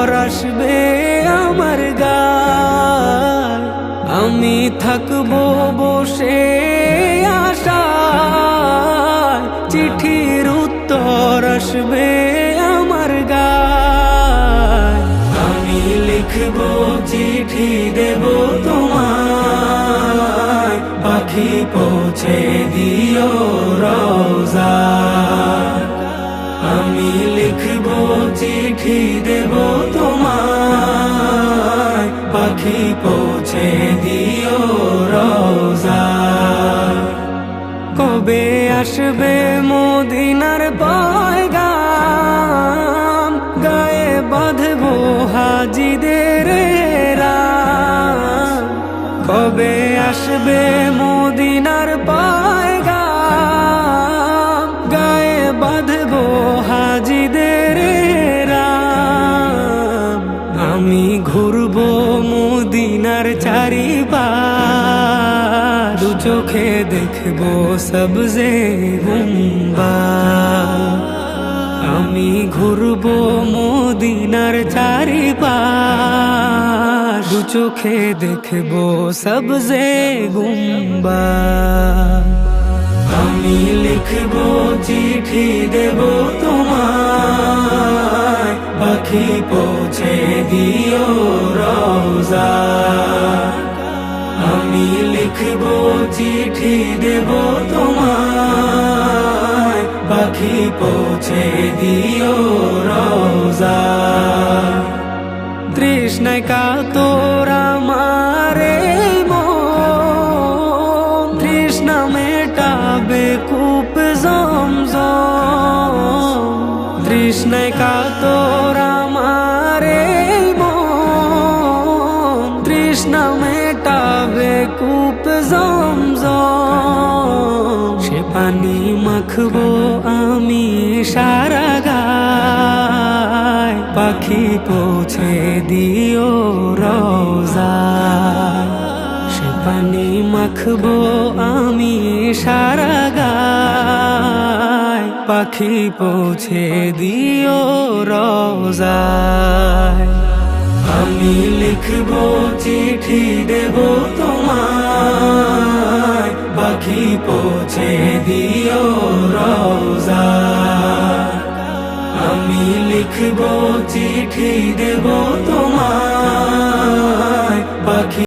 উত্তর আসবে আমার গায় আমি থাকব বসে আশায়। চিঠির উত্তর আসবে আমার গায় আমি লিখব চিঠি, দেব তোমায়। পাখি পৌঁছে দিও। চিঠি দেব তোমায়। পাখি পৌঁছে দিও রোজা। কবে আসবে মদিনার পয়গাম? গায়ে বাঁধবো হাজিদের কবে আসবে মদিনার পয়গাম? মদিনার চারিবার দু চোখে দেখব সবজে গুম্বা। আমি ঘুরবো মদিনার চারিপাশ। দু চোখে দেখব সবজে গুম্বা। আমি লিখব চিঠি দেব তোমায়। পাখি পৌঁছে দিও রোজা আমি লিখব, চিঠি দেব তোমায়। পাখি পৌঁছে দিও রোজা। তৃষ্ণায় কাতর মন। তৃষ্ণা মেটাবে কূপ জমজম। তৃষ্ণায় কাতর সে পানি মাখবো আমি সারা গায়। পাখি পৌঁছে দিও রোজা। সে পানি মাখবো আমি সারা গায়। পাখি পৌঁছে দিও রোজায় আমি লিখব, চিঠি দেব তোমার বাকি পৌঁছে দিও রোজা। আমি লিখব, চিঠি দেব তোমার বাকি